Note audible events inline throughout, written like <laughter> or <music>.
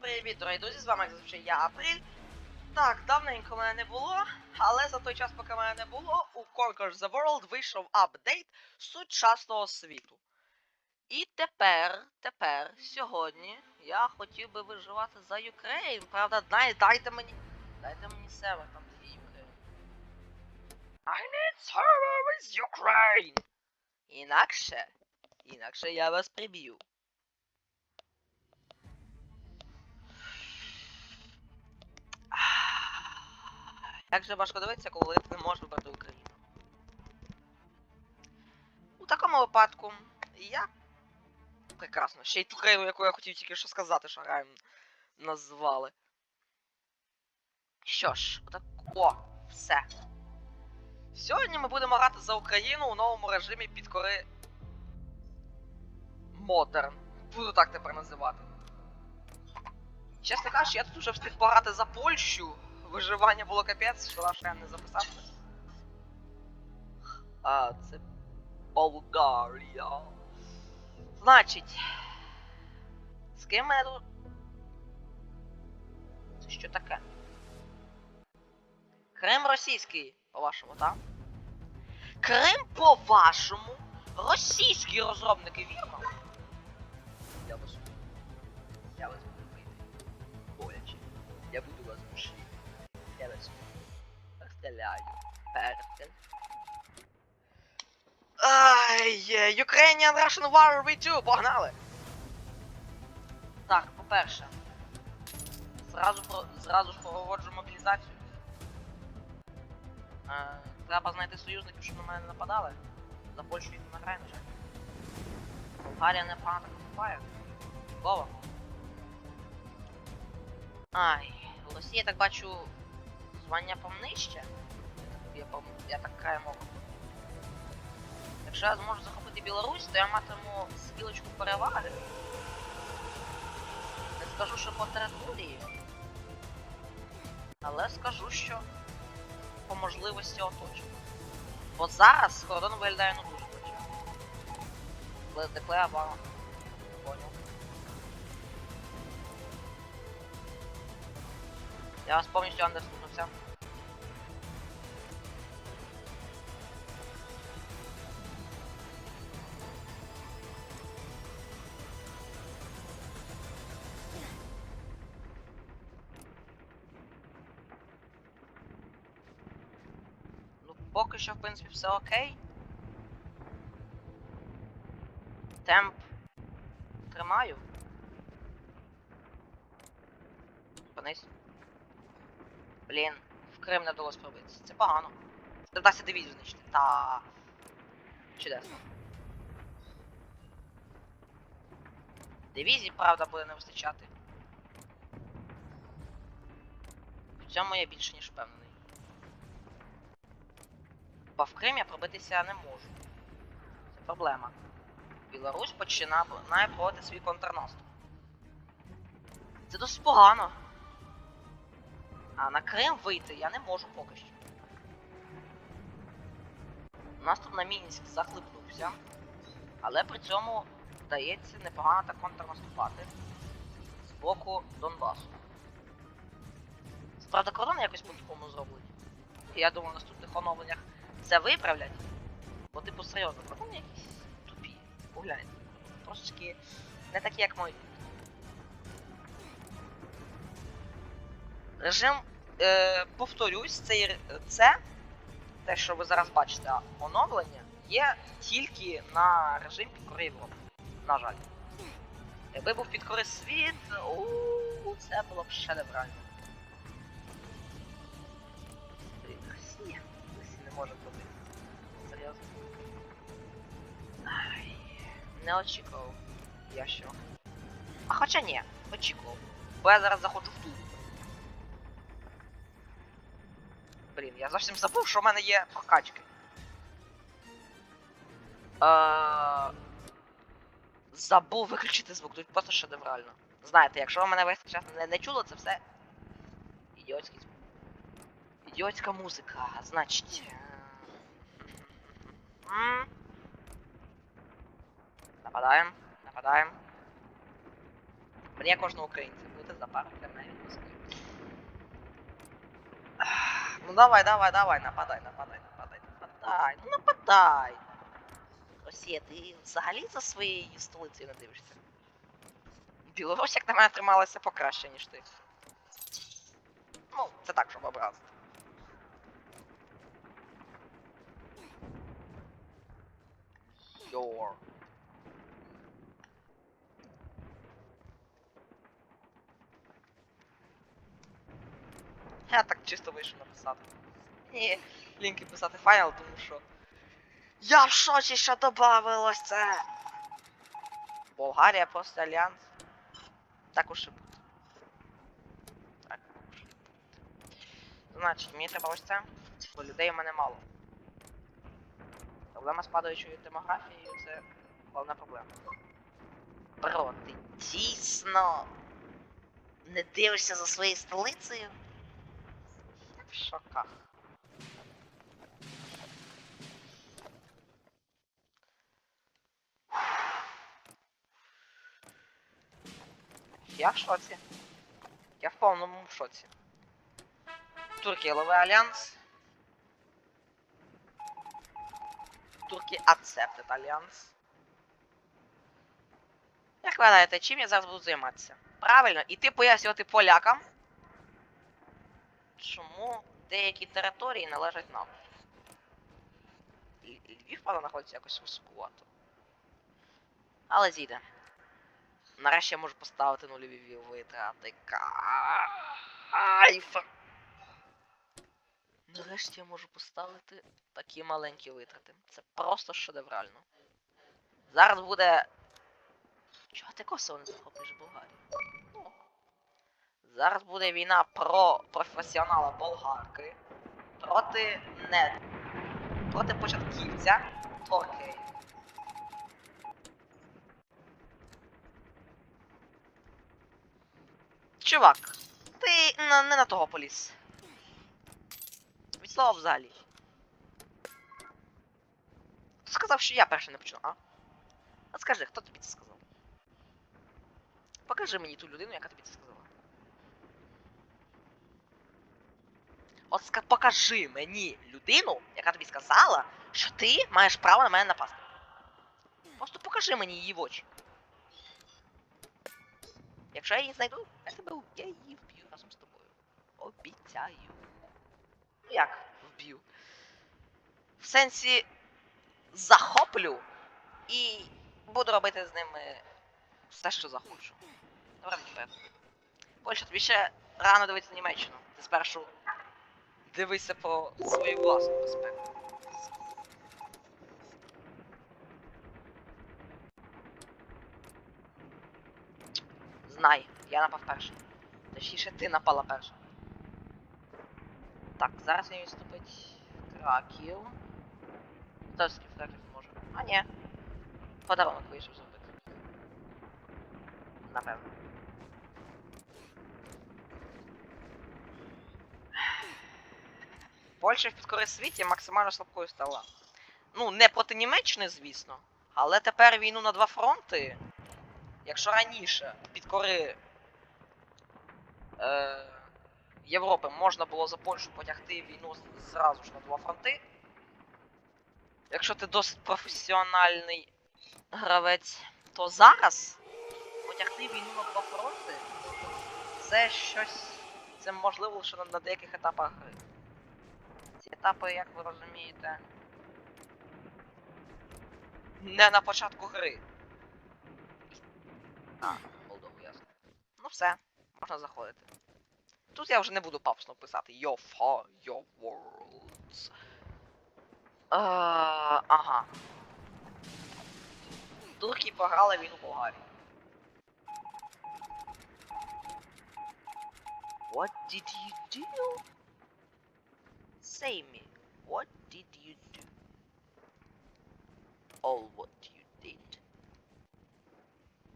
привіт, дорогі друзі, з вами як зазвичай я Апріль. Так, давненько мене не було, але за той час, поки мене не було, у Conquer the World вийшов апдейт сучасного світу. І тепер, тепер, сьогодні, я хотів би виживати за Ukraine. Правда, дай, дайте мені. Дайте мені сервер там, де Ukraine. I need server with Ukraine! Інакше, інакше я вас приб'ю. Як же важко дивитися, коли не можеш вибрати Україну. У такому випадку я. Прекрасно. Ще й ту країну, яку я хотів тільки що сказати, що граємо назвали. Що ж, отак. О, все. Сьогодні ми будемо грати за Україну у новому режимі підкори. Модерн. Буду так тепер називати. Чесно кажучи, я тут уже встиг пограти за Польщу. Виживання було капець, що наш я не записався. А, це Болгарія. Значить. З ким мене тут. Це що таке? Крим російський, по-вашому, так? Крим, по-вашому, російські розробники відьма. Я вас. Розстріляю. Перстень. Ай, е, Ukrainian Russian War V2, погнали! Так, по-перше. Зразу, про, зразу ж проводжу мобілізацію. Е, треба знайти союзників, щоб на мене не нападали. За Польщу їх не грає, на жаль. Болгарія непогано так виступає. Чудово. Ай, у Росії, я так бачу, звання помнище. Я, я так краю мову. Якщо я зможу захопити Білорусь, то я матиму стрілочку переваги. Не скажу, що по території. Але скажу, що по можливості оточення. Бо зараз кордон виглядає ну дуже точно. Деклея вала. Я вас повністю андерступнувся. Ну, поки що, в принципі, все окей. Темп тримаю. Вниз. Блін, в Крим не вдалося пробитися. Це погано. Вдасться дивізію знищити. Та. Чудесно. Дивізії, правда, буде не вистачати. В цьому я більше ніж впевнений. Бо в Крим я пробитися не можу. Це проблема. Білорусь починає проводити свій контрнаступ. Це досить погано. А на Крим вийти я не можу поки що. Наступ на Мінськ захлипнувся, але при цьому вдається непогано так контрнаступати з боку Донбасу. Правда, кордони якось по-другому зроблені. Я думаю, в наступних оновленнях це виправлять. Бо типу серйозно, кордони якісь тупі. Погляньте. Трошечки не такі, як мої. Режим, е, повторюсь, цей, це, те, що ви зараз бачите, оновлення, є тільки на режим підкори Європи. На жаль. Якби був підкори світ, у це було б шедеврально. Блін, Росія. Росія не може бути. Серйозно. Ай, не очікував. Я що. А хоча ні, очікував. Бо я зараз заходжу в ту. Блін, я зовсім забув, що в мене є прокачки. Е... Забув виключити звук, тут просто шедеврально. Знаєте, якщо ви мене весь час не, не чуло, це все. Ідіотський звук. Ідіотська музика, значить. е. Нападаємо, нападаємо. Мені кожного українця буде за кремневих мозків. Ах, <sighs> Ну давай, давай, давай, нападай, нападай, нападай, нападай, ну нападай. Росія, ти взагалі за своєю столицею не дивишся? Білорусь, як на мене, трималася покраще, ніж ти. Ну, це так, щоб образити. Йор. Я так чисто вийшов написати. Ні, лінки писати файл, тому що. Я в шоці, що добавилось це. Болгарія просто альянс. Так уж і буде. Так уж і буде. Значить, мені треба ось це, бо людей у мене мало. Проблема з падаючою демографією це головна проблема. Бро, ти дійсно не дивишся за своєю столицею? В шоках. Я в шоці. Я в повному шоці. Туркія лове альянс. Турки accepted альянс. Як ви гадаєте, чим я зараз буду займатися? Правильно, іти пояснювати полякам, чому деякі території належать нам. Львів, правда, знаходиться якось високувато. Але зійде. Нарешті я можу поставити нульові витрати. Кайф! Нарешті я можу поставити такі маленькі витрати. Це просто шедеврально. Зараз буде. Чого ти Косово не захоплюєш Болгарію? Зараз буде війна про професіонала болгарки проти не. проти початківця Торки. Чувак, ти на, не на того поліз. Від слова взагалі. Сказав, що я перший не почну, а? А скажи, хто тобі це сказав? Покажи мені ту людину, яка тобі це сказала. От покажи мені людину, яка тобі сказала, що ти маєш право на мене напасти. Просто покажи мені її в очі. Якщо я її знайду, я тебе я її вб'ю разом з тобою. Обіцяю. Ну Як вб'ю? В сенсі захоплю і буду робити з ними все, що захочу. Добре, вперед. Польща, тобі ще рано дивитися Німеччину. Ти спершу дивися по свою власну безпеку. Знай, я напав перший. Точніше, ти напала перша. Так, зараз він відступить Краків. Хто з Краків може? А, ні. Подарунок вийшов зробити. Напевно. Польща в підкори світі максимально слабкою стала. Ну, не проти Німеччини, звісно. Але тепер війну на два фронти. Якщо раніше підкори е, Європи можна було за Польщу потягти війну зразу ж на два фронти. Якщо ти досить професіональний гравець, то зараз потягти війну на два фронти це щось. Це можливо лише на, на деяких етапах гри. Етапи, як ви розумієте, не на початку гри. А, Молдову, ясно. Ну все, можна заходити. Тут я вже не буду пафосно писати Your far, your worlds. Е, ага. Турки програли війну Болгарії. What did you do? Say me, what did you do? All what you did.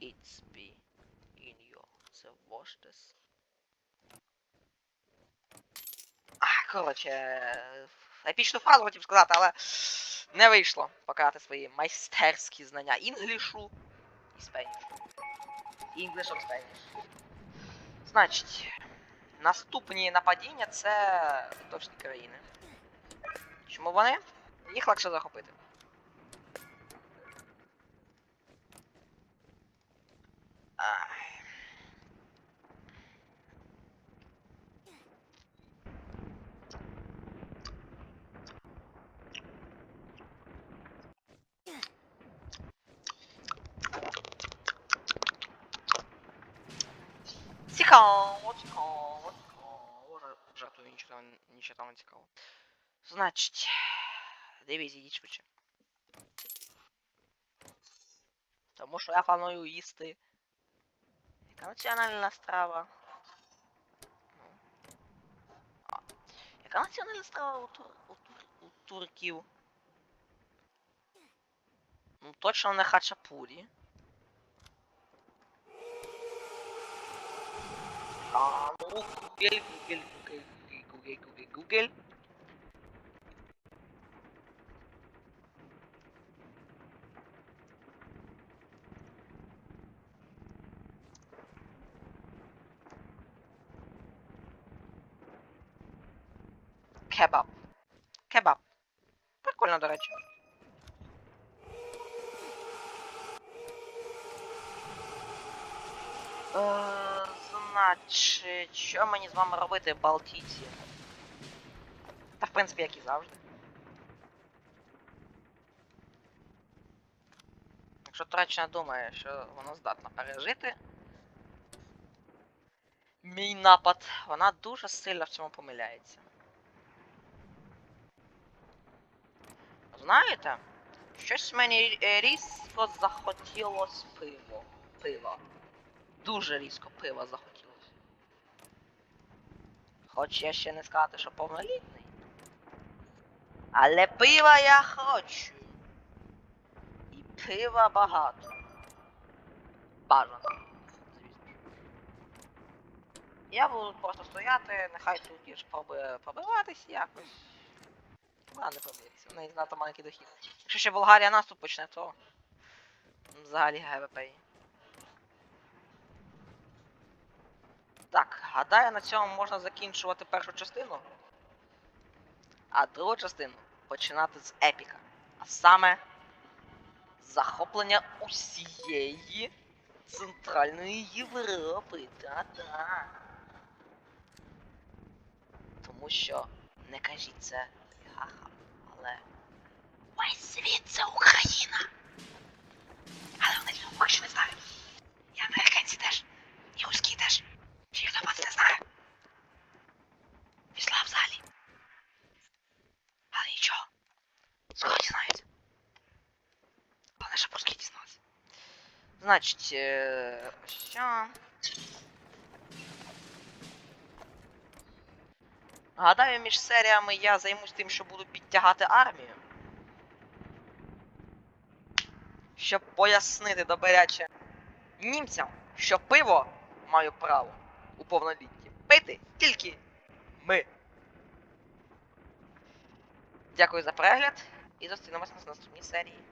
It's be in your the washes. А, коротше, епічну фразу хотів сказати, але не вийшло показати свої майстерські знання інглішу і спенішу. English or. Значить, наступні нападіння це точні країни. Чому вони? Їх легше захопити. там, нічого там не цікаво. Значить, дивізі, йдіть швидше. Тому що я планую їсти. Яка національна страва? Ну. А. Яка національна страва у, тур... у, тур... у турків? Ну, точно не хачапурі. А, ну, Google, Google, Google, Google, Google, Google. Кебаб. Кебаб. Прикольно, до речі. Значить, що мені з вами робити, Балтійці? Та в принципі, як і завжди. Якщо Туреччина думає, що вона здатна пережити мій напад, вона дуже сильно в цьому помиляється. Знаєте, щось мені різко захотілось пиво. Пива. Дуже різко пива захотілося. Хоч я ще не сказати, що повнолітний. Але пива я хочу. І пива багато. Бажано. Я буду просто стояти, нехай тут є ж пробує пробиватись якось. Вона не проб'ється, в неї знато маленький дохід. Якщо ще Болгарія наступ почне, то взагалі ГВП. Так, гадаю, на цьому можна закінчувати першу частину. А другу частину починати з епіка. А саме захоплення усієї Центральної Європи. Та-та. Тому що не кажіть це ляхам, але весь світ це Україна. Але вони цього не знають. Значить, е, що? Гадаю, між серіями я займусь тим, що буду підтягати армію. Щоб пояснити добряче німцям, що пиво маю право у повнолітті пити тільки ми. Дякую за перегляд і зустрінемось на наступній серії.